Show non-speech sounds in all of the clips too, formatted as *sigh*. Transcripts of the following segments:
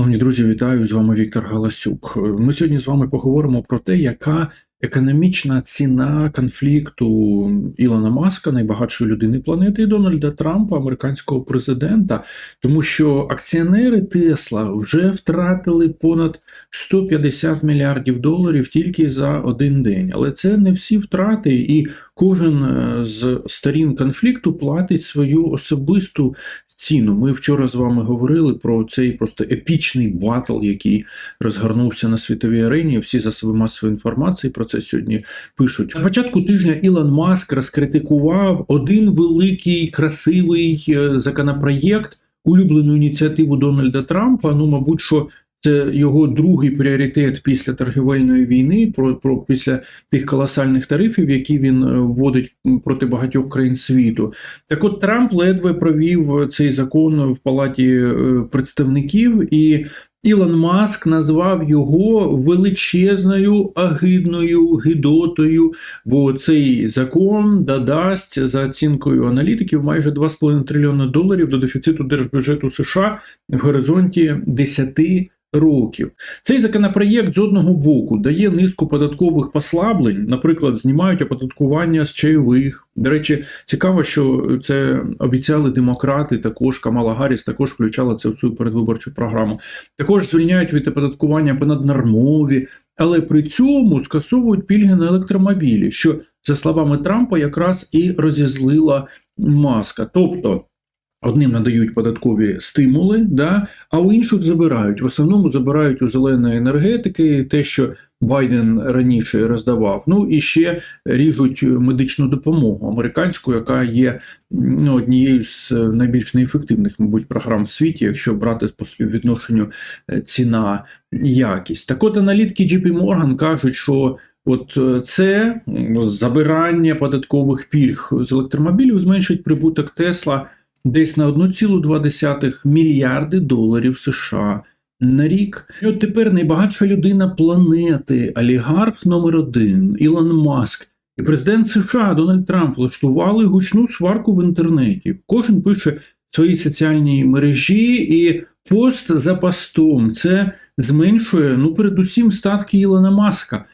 Шановні друзі, вітаю з вами Віктор Галасюк. Ми сьогодні з вами поговоримо про те, яка економічна ціна конфлікту Ілона Маска, найбагатшої людини планети, і Дональда Трампа, американського президента, тому що акціонери Тесла вже втратили понад 150 мільярдів доларів тільки за один день. Але це не всі втрати, і кожен е, з сторін конфлікту платить свою особисту ціну. Ми вчора з вами говорили про цей просто епічний батл, який розгорнувся на світовій арені. Всі засоби масової інформації про це сьогодні пишуть. На початку тижня Ілон Маск розкритикував один великий красивий е, законопроєкт, улюблену ініціативу Дональда Трампа. Ну, мабуть, що. Це його другий пріоритет після торгівельної війни, про, про після тих колосальних тарифів, які він е, вводить проти багатьох країн світу. Так, от Трамп ледве провів цей закон в палаті е, представників, і Ілон Маск назвав його величезною агидною гидотою, бо цей закон додасть за оцінкою аналітиків майже 2,5 трильйони доларів до дефіциту держбюджету США в горизонті 10 років. Цей законопроєкт з одного боку дає низку податкових послаблень, наприклад, знімають оподаткування з чайових. До речі, цікаво, що це обіцяли демократи. Також Камала Гарріс також включала це в свою передвиборчу програму. Також звільняють від оподаткування понаднормові, але при цьому скасовують пільги на електромобілі, що за словами Трампа якраз і розізлила маска. Тобто. Одним надають податкові стимули, да, а у інших забирають. В основному забирають у зеленої енергетики те, що Байден раніше роздавав. Ну і ще ріжуть медичну допомогу американську, яка є ну, однією з найбільш неефективних, мабуть, програм в світі, якщо брати по співвідношенню е, ціна якість. Так от аналітики JP Morgan кажуть, що От е, це забирання податкових пільг з електромобілів зменшить прибуток Тесла десь на 1,2 мільярди доларів США на рік. І от тепер найбагатша людина планети, олігарх номер один Ілон Маск і президент США Дональд Трамп влаштували гучну сварку в інтернеті. Кожен пише в своїй соціальній мережі і пост за постом. Це зменшує ну передусім статки Ілона Маска.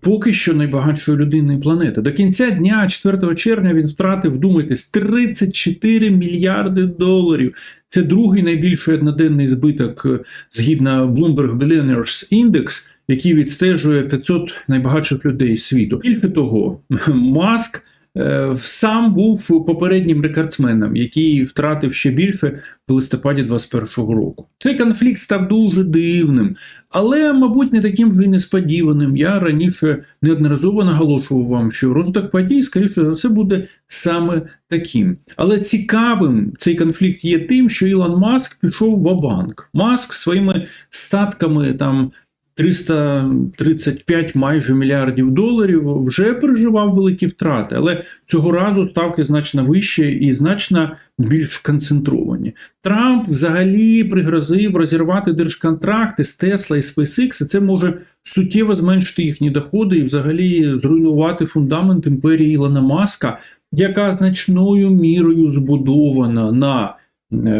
Поки що найбагатшої людини планети. До кінця дня, 4 червня, він втратив, думайтесь, 34 мільярди доларів. Це другий найбільший одноденний збиток е, згідно Bloomberg Billionaires Index, який відстежує 500 найбагатших людей світу. Більше того, *laughs* Маск. Е, сам був попереднім рекордсменом, який втратив ще більше в листопаді 2021 року. Цей конфлікт став дуже дивним, але, мабуть, не таким вже й несподіваним. Я раніше неодноразово наголошував вам, що розвиток подій, скоріше за все, буде саме таким. Але цікавим цей конфлікт є тим, що Ілон Маск пішов в банк Маск своїми статками там. 335 майже мільярдів доларів вже переживав великі втрати, але цього разу ставки значно вищі і значно більш концентровані. Трамп взагалі пригрозив розірвати держконтракти з Тесла і SpaceX, і це може суттєво зменшити їхні доходи і взагалі зруйнувати фундамент імперії Ілона Маска, яка значною мірою збудована на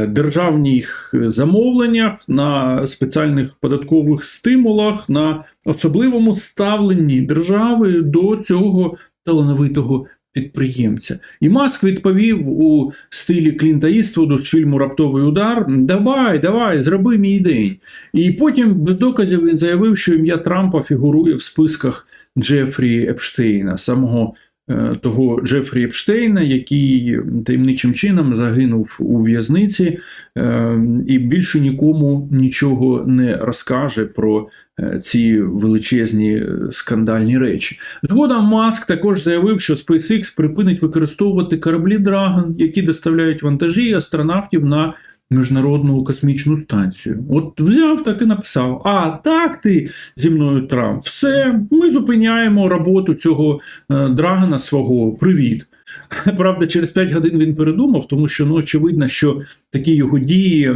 державних замовленнях, на спеціальних податкових стимулах, на особливому ставленні держави до цього талановитого підприємця. І Маск відповів у стилі Клінта Іствуду з фільму Раптовий удар: Давай, давай, зроби мій день. І потім без доказів він заявив, що ім'я Трампа фігурує в списках Джефрі Епштейна, самого Е, того Джефрі Епштейна, який таємничим чином загинув у в'язниці, е, і більше нікому нічого не розкаже про е, ці величезні скандальні речі. Згодом Маск також заявив, що SpaceX припинить використовувати кораблі Dragon, які доставляють вантажі астронавтів на Міжнародну космічну станцію. От взяв так і написав: А, так ти зі мною Трамп. Все, ми зупиняємо роботу цього е, драгана свого. Привіт. *laughs* Правда, через 5 годин він передумав, тому що ну, очевидно, що такі його дії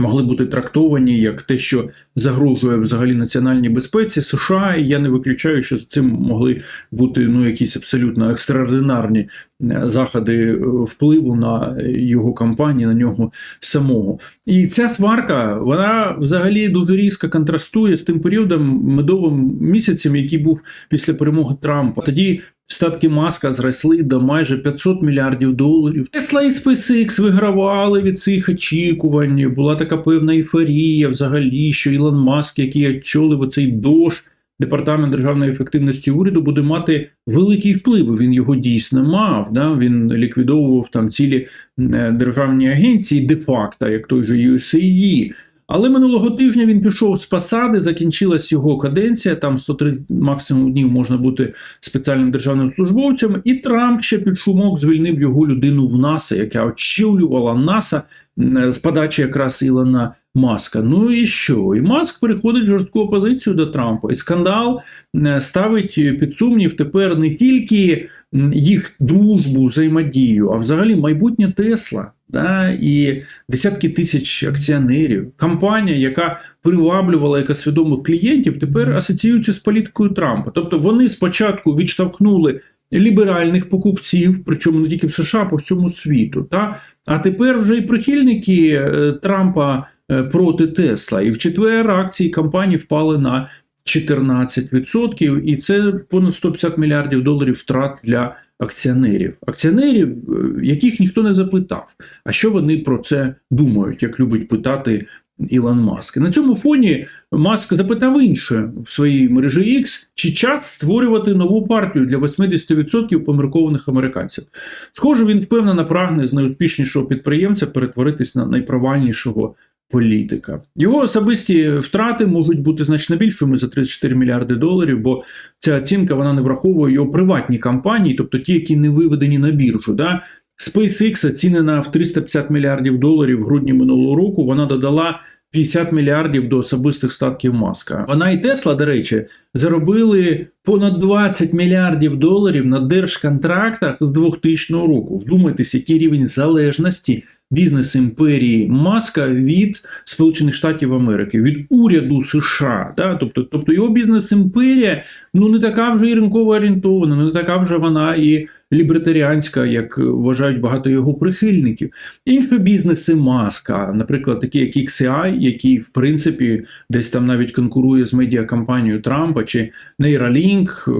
могли бути трактовані як те, що загрожує взагалі національній безпеці США. І я не виключаю, що з цим могли бути ну якісь абсолютно екстраординарні е, заходи е, впливу на його кампанію, на нього самого. І ця сварка вона взагалі дуже різко контрастує з тим періодом медовим місяцем, який був після перемоги Трампа. Тоді Статки маска зросли до майже 500 мільярдів доларів. Tesla і SpaceX вигравали від цих очікувань. Була така певна ейфорія взагалі, що Ілон Маск, який очолив оцей дощ, департамент державної ефективності уряду, буде мати великий вплив. Він його дійсно мав. Да? Він ліквідовував там цілі е, державні агенції де-факто, як той же USAID. Але минулого тижня він пішов з посади, закінчилась його каденція. Там 103 максимум днів можна бути спеціальним державним службовцем. І Трамп ще під шумок звільнив його людину в НАСА, яка очолювала НАСА з подачі якраз Ілона Маска. Ну і що? І Маск переходить в жорстку опозицію до Трампа. І скандал ставить під сумнів тепер не тільки їх дружбу, взаємодію, а взагалі майбутнє Тесла. Да, і десятки тисяч акціонерів. Компанія, яка приваблювала екосвідомих клієнтів, тепер асоціюється з політикою Трампа. Тобто вони спочатку відштовхнули ліберальних покупців, причому не тільки в США, по всьому світу. Та? А тепер вже і прихильники е, Трампа е, проти Тесла. І в четвер акції компанії впали на 14%, і це понад 150 мільярдів доларів втрат для акціонерів. Акціонерів, е, яких ніхто не запитав, а що вони про це думають, як любить питати Ілон Маск. На цьому фоні Маск запитав інше в своїй мережі X, чи час створювати нову партію для 80% поміркованих американців. Схоже, він впевнено прагне з найуспішнішого підприємця перетворитись на найпровальнішого політика. Його особисті втрати можуть бути значно більшими за 34 мільярди доларів, бо ця оцінка вона не враховує його приватні компанії, тобто ті, які не виведені на біржу. Да? SpaceX оцінена в 350 мільярдів доларів в грудні минулого року. Вона додала 50 мільярдів до особистих статків маска. Вона і Тесла, до речі, заробили понад 20 мільярдів доларів на держконтрактах з 2000 року. Вдумайтесь, який рівень залежності бізнес імперії Маска від Сполучених Штатів Америки, від уряду США. Да? Тобто, тобто його бізнес імперія ну не така вже і ринково орієнтована, не така вже вона і лібертаріанська, як вважають багато його прихильників. Інші бізнеси маска, наприклад, такі як XCI, який в принципі десь там навіть конкурує з медіакампанією Трампа чи Neuralink,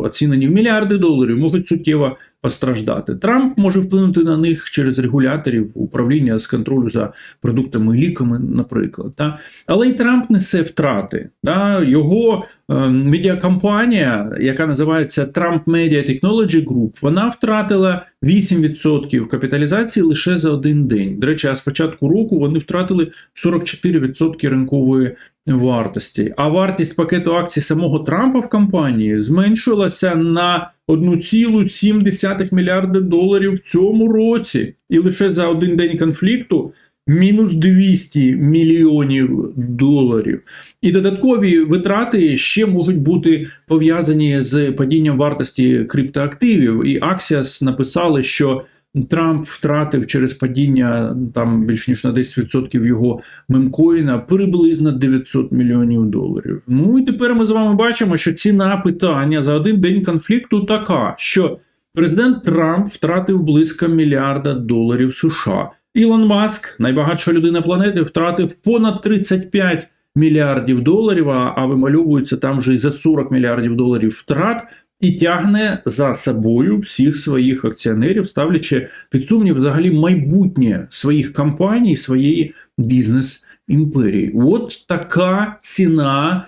оцінені в мільярди доларів, можуть суттєво постраждати. Трамп може вплинути на них через регуляторів управління з контролю за продуктами і ліками, наприклад. Та? Але і Трамп несе втрати. Та? Його медіакомпанія, яка називається Trump Media Technology Group, вона втратила 8% капіталізації лише за один день. До речі, а з початку року вони втратили 44% ринкової вартості. А вартість пакету акцій самого Трампа в компанії зменшилася на 1,7 мільярди доларів в цьому році. І лише за один день конфлікту мінус 200 мільйонів доларів. І додаткові витрати ще можуть бути пов'язані з падінням вартості криптоактивів. І Axios написали, що Трамп втратив через падіння там більш ніж на 10% його мемкоїна приблизно 900 мільйонів доларів. Ну і тепер ми з вами бачимо, що ціна питання за один день конфлікту така, що президент Трамп втратив близько мільярда доларів США. Ілон Маск, найбагатша людина планети, втратив понад 35 мільярдів доларів, а вимальовується там вже й за 40 мільярдів доларів втрат. І тягне за собою всіх своїх акціонерів, ставлячи під сумнів взагалі майбутнє своїх компаній, своєї бізнес-імперії. От така ціна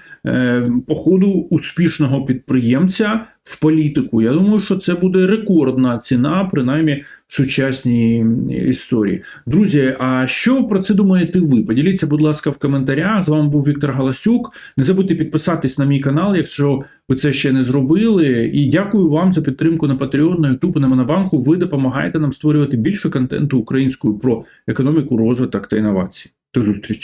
походу успішного підприємця в політику. Я думаю, що це буде рекордна ціна, принаймні в сучасній історії. Друзі, а що про це думаєте ви? Поділіться, будь ласка, в коментарях. З вами був Віктор Галасюк. Не забудьте підписатись на мій канал, якщо ви це ще не зробили. І дякую вам за підтримку на Patreon, на YouTube, на Монобанку. Ви допомагаєте нам створювати більше контенту українською про економіку, розвиток та інновації. До зустрічі!